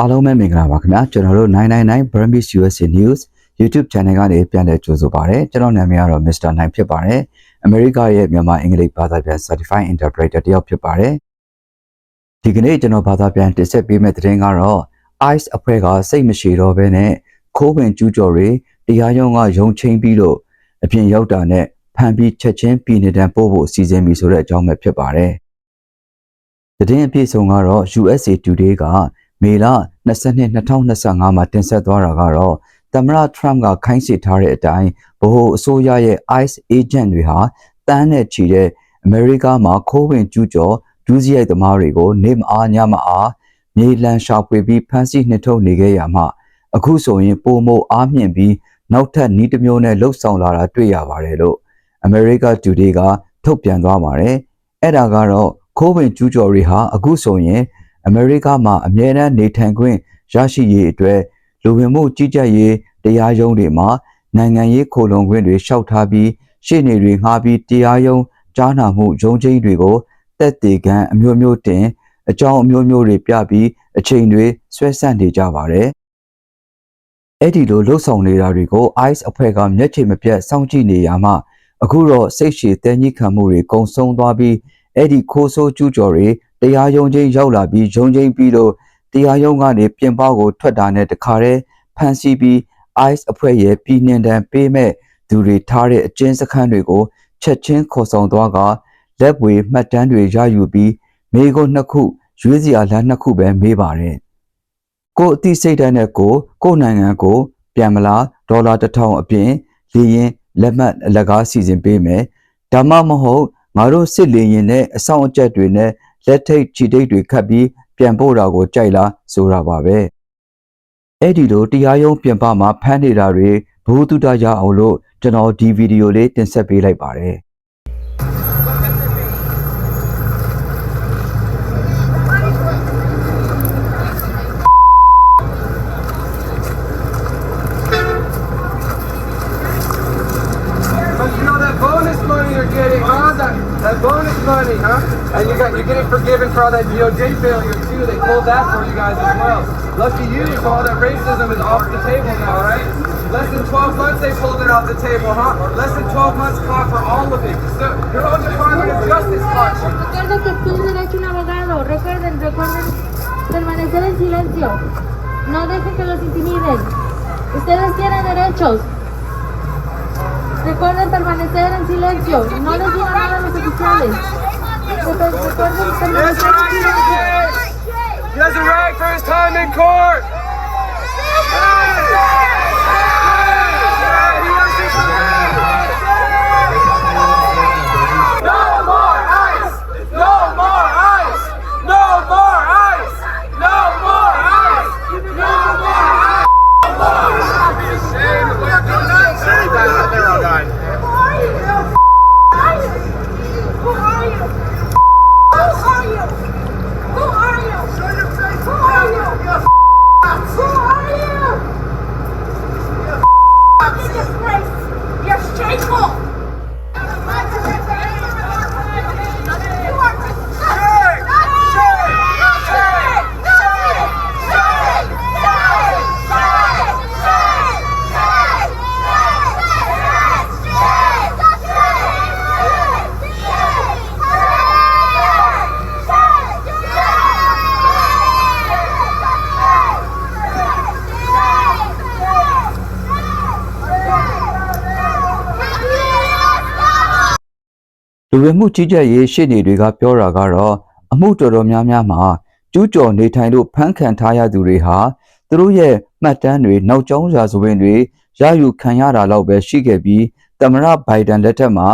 အားလုံးပဲမင်္ဂလာပါခင်ဗျာကျွန်တော်တို့999 Burmese USA News YouTube Channel ကနေပြန်လည်ကြိုဆိုပါရစေကျွန်တော်နာမည်ကတော့ Mr. နိုင်ဖြစ်ပါတယ်အမေရိကရဲ့မြန်မာအင်္ဂလိပ်ဘာသာပြန် Certified Interpreter တယောက်ဖြစ်ပါတယ်ဒီကနေ့ကျွန်တော်ဘာသာပြန်တင်ဆက်ပေးမယ့်သတင်းကတော့ ICE အဖွဲ့ကစိတ်မရှိတော့ဘဲနဲ့ခိုးဝင်ကျူးကျော်တွေတရားရုံးကယုံချင်းပြီးလို့အပြင်ရောက်တာနဲ့ဖမ်းပြီးချက်ချင်းပြည်နေတန်းပို့ဖို့အစီအစဉ်ပြီဆိုတဲ့အကြောင်းပဲဖြစ်ပါတယ်သတင်းအပြည့်စုံကတော့ USA Today က မေလ22 2025မှာတင်ဆက်သွားတာကတော့သမ္မတ Trump ကခိုင်းစေထားတဲ့အတိုင်းဗဟိုအစိုးရရဲ့ ICE agent တွေဟာတန်းနဲ့ချီတဲ့အမေရိကမှာခိုးဝင်ကျူးကျော်ဒုစရိုက်သမားတွေကိုနေမအားညမအားမြေလံရှာဖွေပြီးဖမ်းဆီးနှိထုတ်နေခဲ့ရမှာအခုဆိုရင်ပိုမိုအားမြင့်ပြီးနောက်ထပ်ဤတစ်မျိုးနဲ့လှုပ်ဆောင်လာတာတွေ့ရပါတယ်လို့ America Today ကထုတ်ပြန်သွားပါတယ်အဲ့ဒါကတော့ခိုးဝင်ကျူးကျော်တွေဟာအခုဆိုရင် အမေရိကမှာအမြဲတမ်းနေထိုင်ခွင့်ရရှိရေးအတွက်လူဝင်မှုကြီးကြပ်ရေးတရားရုံးတွေမှာနိုင်ငံရေးခိုလုံခွင့်တွေလျှောက်ထားပြီးရှေ့နေတွေငှားပြီးတရားရုံးကြားနာမှုရုံးချင်းတွေကိုတက်တေကံအမျိုးမျိုးတင်အကြောင်းအမျိုးမျိုးတွေပြပြီးအချိန်တွေဆွဲဆက်နေကြပါတယ်။အဲ့ဒီလိုလှုပ်ဆောင်နေတာတွေကို ICE အဖွဲ့ကမျက်ခြေမပြတ်စောင့်ကြည့်နေရမှအခုတော့စိတ်ရှည်တဲညှိခံမှုတွေကုံဆုံးသွားပြီး အဲ့ဒီခိုးဆိုးကျူးကျော်တွေတရားရုံးချင်းရောက်လာပြီးရုံးချင်းပြီးလို့တရားရုံးကနေပြင်ပကိုထွက်တာနဲ့တခါတည်းဖမ်းဆီးပြီး ICE အဖွဲ့ရဲ့ပြည်နှင်တန်းပေးမဲ့သူတွေထားတဲ့အကျဉ်းစခန်းတွေကိုချက်ချင်းခေါ်ဆောင်သွားကလက်ဝေမှတ်တမ်းတွေရယူပြီးမိကုန်းနှစ်ခုရွေးစရာလမ်းနှစ်ခုပဲမေးပါတယ်ကိုအသိစိတ်ဓာတ်နဲ့ကိုကိုနိုင်ငံကိုပြန်မလားဒေါ်လာတစ်ထောင်အပြင်လေရင်လက်မှတ်အလကားစီစဉ်ပေးမယ်ဒါမှမဟုတ် ငါတို့စစ်လေရင်နဲ့အဆောင်အကျက်တွေနဲ့လက်ထိတ်ချီတိတ်တွေခတ်ပြီးပြန်ပို့တာကိုကြိုက်လားဆိုတာပါပဲအဲ့ဒီလိုတရားရုံးပြင်ပမှာဖမ်းနေတာတွေဘ ഹു တုတရအောင်လို့ကျွန်တော်ဒီဗီဒီယိုလေးတင်ဆက်ပေးလိုက်ပါတယ် all that DOJ failure too. They pulled that for you guys as well. Lucky you, so all that racism is off the table now, right? Less than 12 months they pulled it off the table, huh? Less than 12 months clock for all of it. So your own Department of Justice caught you. Que tienen derecho. Recuerden, recuerden permanecer en silencio. No dejen que los intimiden. Ustedes tienen derechos. Recuerden permanecer en silencio. No les digan nada a los oficiales. He has a rag for his time in court. လူဝင်မှုကြီးကြပ်ရေးရှေ့နေတွေကပြောတာကတော့အမှုတော်တော်များများမှာကျူးကျော်နေထိုင်လို့ဖမ်းခံထားရသူတွေဟာသူတို့ရဲ့မှတ်တမ်းတွေနောက်ကျောင်းရာဇဝင်တွေရယူခံရတာလောက်ပဲရှိခဲ့ပြီးသမရဘိုင်ဒန်လက်ထက်မှာ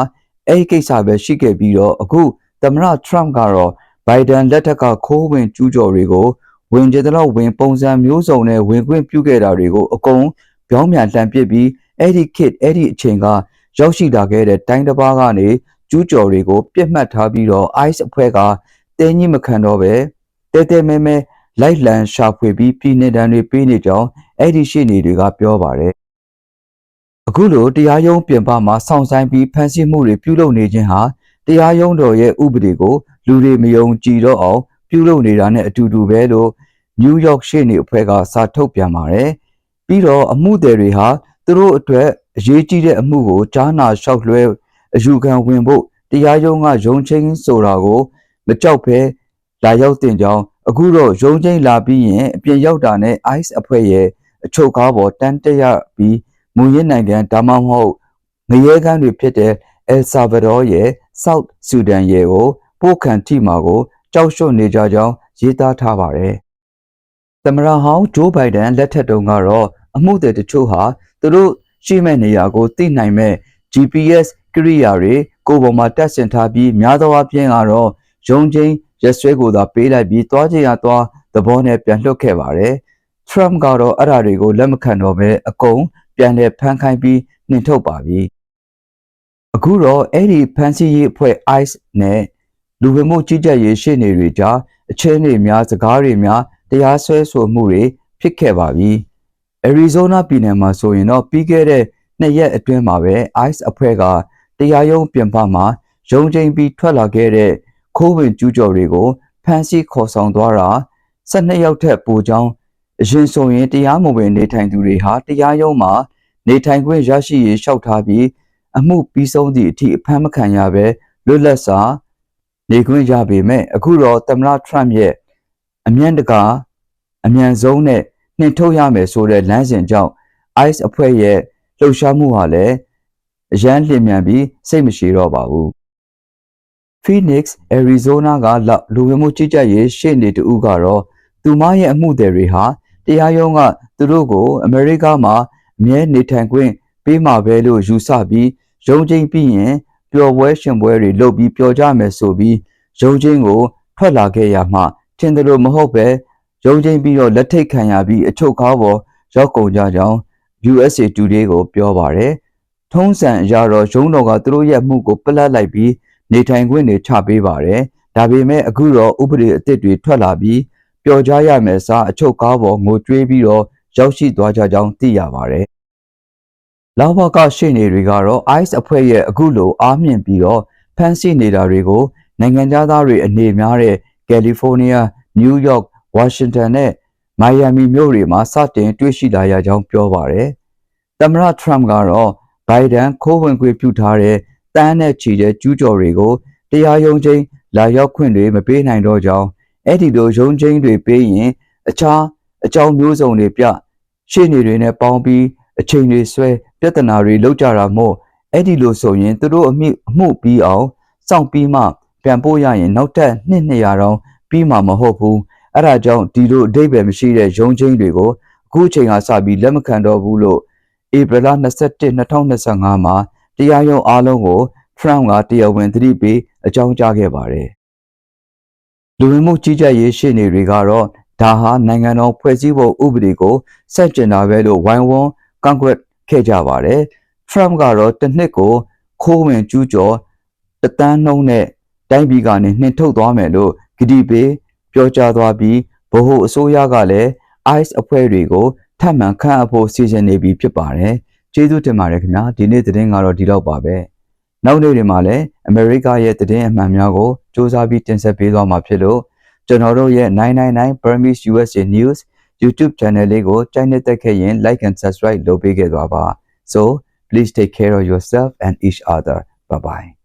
အဲ့ဒီကိစ္စပဲရှိခဲ့ပြီးတော့အခုသမရထရမ့်ကတော့ဘိုင်ဒန်လက်ထက်ကခိုးဝင်ကျူးကျော်တွေကိုဝင်ကြတဲ့လောက်ဝင်ပုံစံမျိုးစုံနဲ့ဝင်ခွင့်ပြုခဲ့တာတွေကိုအကုန်ပြောင်းပြန်လှန်ပစ်ပြီးအဲ့ဒီခစ်အဲ့ဒီအချိန်ကရောက်ရှိလာခဲ့တဲ့တိုင်းတစ်ပါးကနေ ကျူးကျော်တွေကိုပြစ်မှတ်ထားပြီးတော့ ICE အဖွဲ့ကတင်းကြီးမခံတော့ပဲတဲတဲမဲမဲလိုက်လံရှာဖွေပြီးပြည်내တန်းတွေပေးနေကြောင်းအဲ့ဒီရှိနေတွေကပြောပါတယ်အခုလိုတရားရုံးပြင်ပမှာစောင့်ဆိုင်ပြီးဖမ်းဆီးမှုတွေပြုလုပ်နေခြင်းဟာတရားရုံးတော်ရဲ့ဥပဒေကိုလူတွေမယုံကြည်တော့အောင်ပြုလုပ်နေတာနဲ့အတူတူပဲလို့နယူးယောက်ရှေ့နေအဖွဲ့ကစာထုတ်ပြန်ပါတယ်ပြီးတော့အမှုသည်တွေဟာသူတို့အတွက်အရေးကြီးတဲ့အမှုကိုကြားနာလျှောက်လွှဲ အယူခံဝင်ဖို့တရားရုံးကရုံးချင်းဆိုတာကိုမကြောက်ဘဲလာရောက်တင်ကြောင်းအခုတော့ရုံးချင်းလာပြီးရင်အပြင်ရောက်တာနဲ့ ICE အဖွဲ့ရဲ့အချုပ်ကားပေါ်တန်းတက်ရပြီးမူရင်းနိုင်ငံဒါမှမဟုတ်ငရဲကမ်းတွေဖြစ်တဲ့ El Salvador ရဲ့ South Sudan ရဲ့ကိုပို့ခံထိမှာကိုကြောက်ရွံ့နေကြကြောင်းရေးသားထားပါတယ်။သမ္မတဟောင်းဂျိုးဘိုင်ဒန်လက်ထက်တုန်းကတော့အမှုတွေတချို့ဟာသူတို့ရှိမဲ့နေရာကိုသိနိုင်မဲ့ GPS ကိရိယာတွေကိုယ်ပေါ်မှာတက်ဆင်ထားပြီးများသောအားဖြင့်ကတော့ရုံချင်းရက်ဆွဲကိုသာပေးလိုက်ပြီးသွားချင်ရသွားသဘောနဲ့ပြန်လွှတ်ခဲ့ပါတယ်။ Trump ကတော့အဲ့ဓာတွေကိုလက်မခံတော့ဘဲအကုန်ပြန်လည်ဖမ်းခိုင်းပြီးနှင်ထုတ်ပါပြီ။အခုတော့အဲ့ဒီဖမ်းဆီးရေးအဖွဲ့ ICE နဲ့လူဝင်မှုကြီးကြပ်ရေးရှေ့နေတွေကြားအချင်းတွေများစကားတွေများတရားစွဲဆိုမှုတွေဖြစ်ခဲ့ပါပြီ။ Arizona ပြည်နယ်မှာဆိုရင်တော့ပြီးခဲ့တဲ့နှစ်ရက်အတွင်းမှာပဲ ICE အဖွဲ့က တရားရုံးပြင်ပမှာရုံးချိန်ပြီးထွက်လာခဲ့တဲ့ခိုးဝင်ကျူးကျော်တွေကိုဖမ်းဆီးခေါ်ဆောင်သွားတာ12ယောက်ထက်ပိုကြောင်းအရင်ဆိုရင်တရားမဝင်နေထိုင်သူတွေဟာတရားရုံးမှာနေထိုင်ခွင့်ရရှိရေးလျှောက်ထားပြီးအမှုပြီးဆုံးသည့်အထိအဖမ်းမခံရဘဲလွတ်လပ်စွာနေခွင့်ရပေမဲ့အခုတော့သမ္မတထရမ့်ရဲ့အမြန်တကာအမြန်ဆုံးနဲ့နှင်ထုတ်ရမယ်ဆိုတဲ့လမ်းစဉ်ကြောင့် ICE အဖွဲ့ရဲ့လှုပ်ရှားမှုဟာလည်း အရန်လျင်မြန်ပြီးစိတ်မရှိတော့ပါဘူး Phoenix Arizona ကလလူဝင်မှုကြီးကြပ်ရေးရှေ့နေတူကတော့သူမရဲ့အမှုတွေတွေဟာတရားရုံးကသူတို့ကိုအမေရိကမှာအမြဲနေထိုင်ခွင့်ပေးမှာပဲလို့ယူဆပြီးရုံးချင်းပြီးရင်ပျော်ပွဲရှင်ပွဲတွေလုပ်ပြီးပျော်ကြမယ်ဆိုပြီးရုံးချင်းကိုထွက်လာခဲ့ရမှထင်တယ်လို့မဟုတ်ပဲရုံးချင်းပြီးတော့လက်ထိတ်ခံရပြီးအချုပ်ကားပေါ်ရောက်ကုန်ကြကြောင်း USA Today ကိုပြောပါတယ် ထုံးစံအရတော့ရုံးတော်ကသူတို့ရဲ့မှုကိုပလတ်လိုက်ပြီးနေထိုင်ခွင့်တွေချပေးပါတယ်။ဒါပေမဲ့အခုတော့ဥပဒေအသစ်တွေထွက်လာပြီးပျော်ကြားရမယ်စားအချုပ်ကားပေါ်ငိုကြွေးပြီးတော့ရောက်ရှိသွားကြကြောင်းသိရပါတယ်။လောက်ဘကရှေ့နေတွေကတော့ ICE အဖွဲ့ရဲ့အခုလိုအားမြင့်ပြီးတော့ဖမ်းဆီးနေတာတွေကိုနိုင်ငံသားတွေအနေများတဲ့ကယ်လီဖိုးနီးယား၊နယူးယောက်၊ဝါရှင်တန်နဲ့မိုင်ယာမီမြို့တွေမှာစတင်တွေ့ရှိလာရကြောင်းပြောပါတယ်။သမ္မတထရမ့်ကတော့ ဘိုင်ဒန်ခိုးဝင်ခွင့်ပြုထားတဲ့တန်းနဲ့ချီတဲ့ကျူးကျော်တွေကိုတရားရုံးချင်းလာရောက်ခွင့်တွေမပေးနိုင်တော့ကြောင်းအဲ့ဒီလိုရုံးချင်းတွေပေးရင် အခြားအကြောင်းမျိုးစုံတွေပြရှေ့နေတွေနဲ့ပေါင်းပြီးအချိန်တွေဆွဲပြဿနာတွေလောက်ကြတာမို့အဲ့ဒီလိုဆိုရင်သူတို့အမှုအမှုပြီးအောင်စောင့်ပြီးမှပြန်ပို့ရရင်နောက်ထပ်နှစ်200တောင်ပြီးမှမဟုတ်ဘူးအဲ့ဒါကြောင့်ဒီလိုအဓိပ္ပာယ်မရှိတဲ့ရုံးချင်းတွေကိုအခုချိန်ကစပြီးလက်မခံတော့ဘူးလို့ ဧပြီလ21 2025မှာတရားရုံးအားလုံးကို Trump ကတရားဝင်သတိပေးအကြောင်းကြားခဲ့ပါတယ်။လူဝင်မှုကြီးကြပ်ရေးရှေ့နေတွေကတော့ဒါဟာနိုင်ငံတော်ဖွဲ့စည်းပုံဥပဒေကိုစက်ကျင်တာပဲလို့ဝိုင်းဝန်းကန့်ကွက်ခဲ့ကြပါတယ်။ Trump ကတော့တစ်နှစ်ကိုခိုးဝင်ကျူးကျော်တသန်းနှုန်းနဲ့တိုင်းပြည်ကနေနှင်ထုတ်သွားမယ်လို့ကတိပေးပြောကြားသွားပြီးဗဟိုအစိုးရကလည်း ICE အဖွဲ့တွေကို ထပ်မံခန့်အပ်ဖို့စီစဉ်နေပြီဖြစ်ပါတယ်။ကျေးဇူးတင်ပါတယ်ခင်ဗျာဒီနေ့သတင်းကတော့ဒီလောက်ပါပဲ။နောက်နေ့တွေမှာလည်းအမေရိကရဲ့သတင်းအမှန်များကိုစူးစမ်းပြီးတင်ဆက်ပေးသွားမှာဖြစ်လို့ကျွန်တော်တို့ရဲ့999 Burmese USA News YouTube channel လေးကိုကြိုက်နေတဲ့ခဲ့ရင် like and subscribe လုပ်ပေးခဲ့သွားပါ so please take care of yourself and each other bye bye